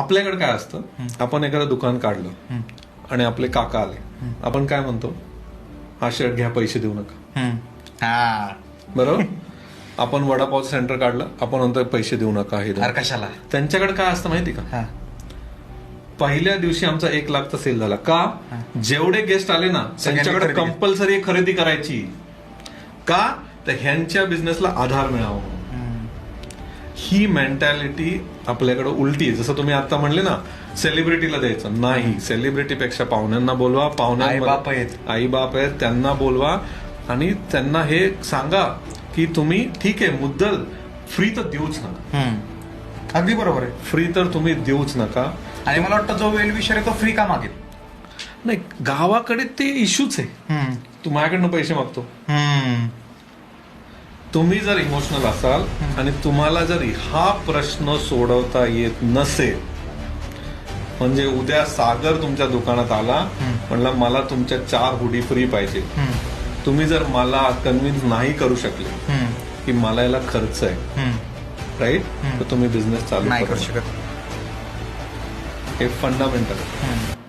आपल्याकडे काय असतं? आपण एखादं दुकान काढलं आणि आपले काका आले. आपण काय म्हणतो? हा शर्ट घ्या पैसे देऊ नका. बरोबर? आपण वडापाव सेंटर काढलं आपण म्हणतो पैसे देऊ नका हे. कशाला? त्यांच्याकडे काय असतं माहिती का? पहिल्या दिवशी आमचा एक लाखचा सेल झाला. का? जेवढे गेस्ट आले ना त्यांच्याकडे. कंपल्सरी खरेदी करायची. का? तर ह्यांच्या बिझनेसला आधार मिळावा. ही मेंटॅलिटी आपल्याकडे उलटी आहे जसं तुम्ही आता म्हणले ना सेलिब्रिटीला द्यायचं नाही सेलिब्रिटी पेक्षा पाहुण्यांना बोलवा आई-बाप आहेत. आई बाप आहेत त्यांना बोलवा आणि त्यांना हे सांगा की तुम्ही ठीक आहे मुद्दल फ्री तर देऊच नका. अगदी बरोबर आहे फ्री तर तुम्ही देऊच नका आणि मला वाटतं जो वेल विषय आहे तो फ्री का मागेल नाही गावाकडे ते इश्यूच आहे. तू माझ्याकडनं पैसे मागतो. तुम्ही जर इमोशनल असाल आणि तुम्हाला जर हा प्रश्न सोडवता येत नसेल म्हणजे उद्या सागर तुमच्या दुकानात आला म्हणला मला तुमच्या चार हुडी फ्री पाहिजे. तुम्ही जर मला कन्व्हिन्स नाही करू शकले. की मला याला खर्च आहे. राईट तर तुम्ही बिझनेस चालू नाही करू शकता. हे फंडामेंटल.